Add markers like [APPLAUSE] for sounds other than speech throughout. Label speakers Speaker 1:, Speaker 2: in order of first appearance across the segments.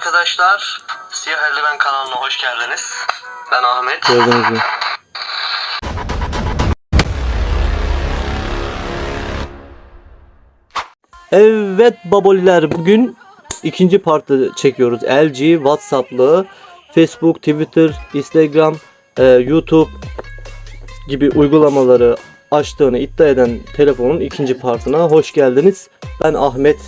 Speaker 1: arkadaşlar. Siyah Eldiven kanalına hoş geldiniz. Ben Ahmet.
Speaker 2: Gördünüz mü? Evet baboliler bugün ikinci partı çekiyoruz. LG, Whatsapp'lı, Facebook, Twitter, Instagram, e, YouTube gibi uygulamaları açtığını iddia eden telefonun ikinci partına hoş geldiniz. Ben Ahmet.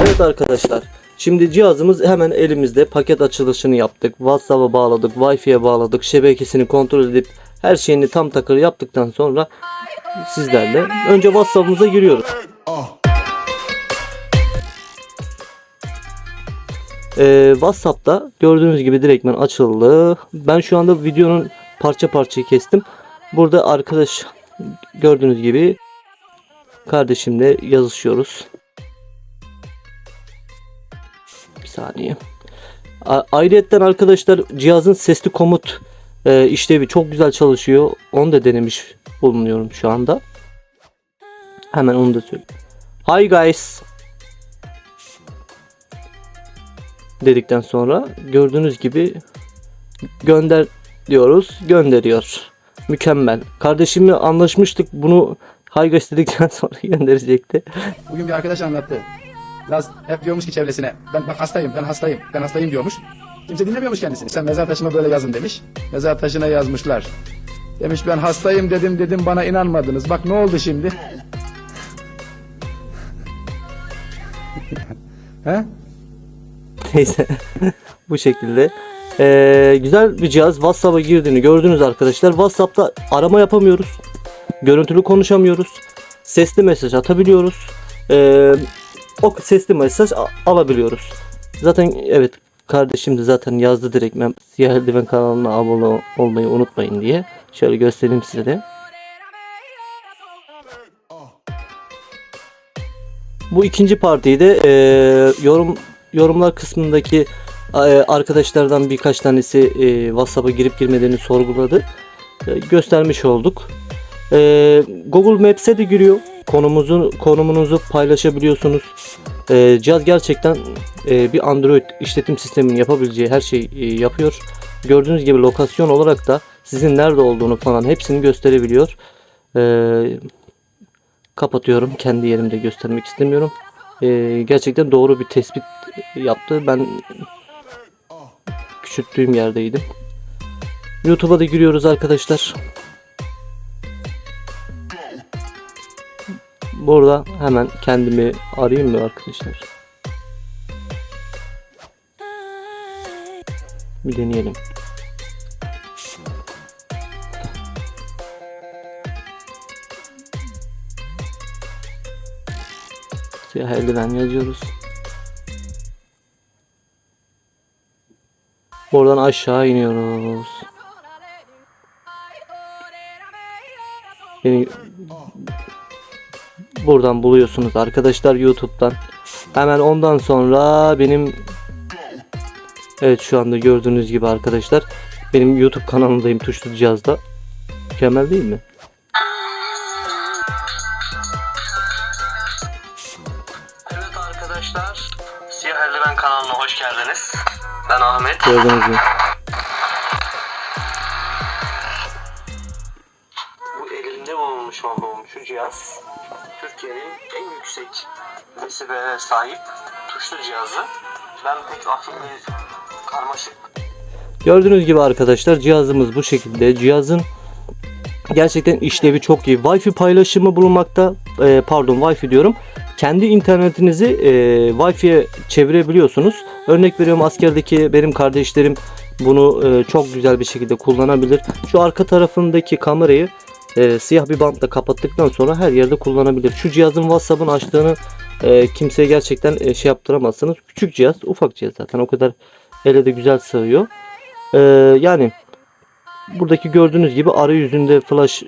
Speaker 2: Evet arkadaşlar. Şimdi cihazımız hemen elimizde paket açılışını yaptık. WhatsApp'a bağladık, Wi-Fi'ye bağladık, şebekesini kontrol edip her şeyini tam takır yaptıktan sonra sizlerle önce WhatsApp'ımıza giriyoruz. Ee, WhatsApp'ta gördüğünüz gibi direktmen açıldı. Ben şu anda videonun parça parça kestim. Burada arkadaş gördüğünüz gibi kardeşimle yazışıyoruz. Bir saniye. A- Ayrıyetten arkadaşlar cihazın sesli komut e, işlevi çok güzel çalışıyor. Onu da denemiş bulunuyorum şu anda. Hemen onu da söyleyeyim. Hi guys. Dedikten sonra gördüğünüz gibi gönder diyoruz. Gönderiyor. Mükemmel. Kardeşimle anlaşmıştık. Bunu hi guys dedikten [LAUGHS] sonra gönderecekti.
Speaker 3: Bugün bir arkadaş anlattı. Laz hep diyormuş ki çevresine ben bak hastayım ben hastayım ben hastayım diyormuş. Kimse dinlemiyormuş kendisini. Sen mezar taşıma böyle yazın demiş. Mezar taşına yazmışlar. Demiş ben hastayım dedim dedim bana inanmadınız. Bak ne oldu şimdi? [LAUGHS] He?
Speaker 2: Neyse [LAUGHS] bu şekilde. Ee, güzel bir cihaz. WhatsApp'a girdiğini gördünüz arkadaşlar. WhatsApp'ta arama yapamıyoruz. Görüntülü konuşamıyoruz. Sesli mesaj atabiliyoruz. Ee, o sesli mesaj alabiliyoruz. Zaten evet kardeşim de zaten yazdı direkt ben Siyah Eldiven kanalına abone olmayı unutmayın diye. Şöyle göstereyim size de. Bu ikinci partiyi de e, yorum yorumlar kısmındaki e, arkadaşlardan birkaç tanesi e, WhatsApp'a girip girmediğini sorguladı. E, göstermiş olduk. E, Google Maps'e de giriyor. Konumuzu konumunuzu paylaşabiliyorsunuz. E, cihaz gerçekten e, bir Android işletim sisteminin yapabileceği her şeyi e, yapıyor. Gördüğünüz gibi lokasyon olarak da sizin nerede olduğunu falan hepsini gösterebiliyor. E, kapatıyorum. Kendi yerimde göstermek istemiyorum. Ee, gerçekten doğru bir tespit yaptı. Ben küçülttüğüm yerdeydim. YouTube'a da giriyoruz arkadaşlar. Burada hemen kendimi arayayım mı arkadaşlar? Bir deneyelim. Siyah eldiven yazıyoruz. Buradan aşağı iniyoruz. Beni buradan buluyorsunuz arkadaşlar YouTube'dan. Hemen ondan sonra benim Evet şu anda gördüğünüz gibi arkadaşlar benim YouTube kanalındayım tuşlu cihazda. Mükemmel değil mi?
Speaker 1: Evet arkadaşlar. Siyah Eldiven kanalına hoş geldiniz. Ben Ahmet.
Speaker 2: Gördüğünüz gibi.
Speaker 1: Elimde bulunmuş olduğum şu cihaz Türkiye'nin en yüksek desibele sahip tuşlu cihazı. Ben pek afilli karmaşık
Speaker 2: Gördüğünüz gibi arkadaşlar cihazımız bu şekilde. Cihazın gerçekten işlevi çok iyi. Wi-Fi paylaşımı bulunmakta. Ee, pardon Wi-Fi diyorum. Kendi internetinizi e, Wi-Fi'ye çevirebiliyorsunuz. Örnek veriyorum askerdeki benim kardeşlerim bunu e, çok güzel bir şekilde kullanabilir. Şu arka tarafındaki kamerayı e, siyah bir bantla kapattıktan sonra her yerde kullanabilir. Şu cihazın WhatsApp'ın açtığını e, kimseye gerçekten e, şey yaptıramazsınız. Küçük cihaz, ufak cihaz zaten o kadar ele de güzel sığıyor. Ee, yani buradaki gördüğünüz gibi arayüzünde flash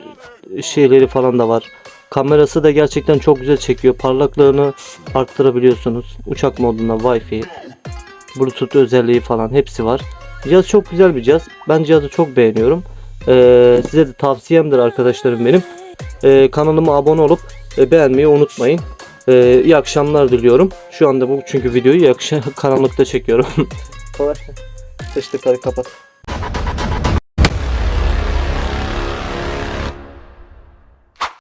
Speaker 2: şeyleri falan da var. Kamerası da gerçekten çok güzel çekiyor. Parlaklığını arttırabiliyorsunuz. Uçak modunda Wi-Fi, Bluetooth özelliği falan hepsi var. Cihaz çok güzel bir cihaz. Ben cihazı çok beğeniyorum. Ee, size de tavsiyemdir arkadaşlarım benim. Ee, kanalıma abone olup e, beğenmeyi unutmayın. Ee, iyi akşamlar diliyorum. Şu anda bu çünkü videoyu akşam [LAUGHS] karanlıkta çekiyorum. [LAUGHS] Kolay. Sıçtık hadi kapat.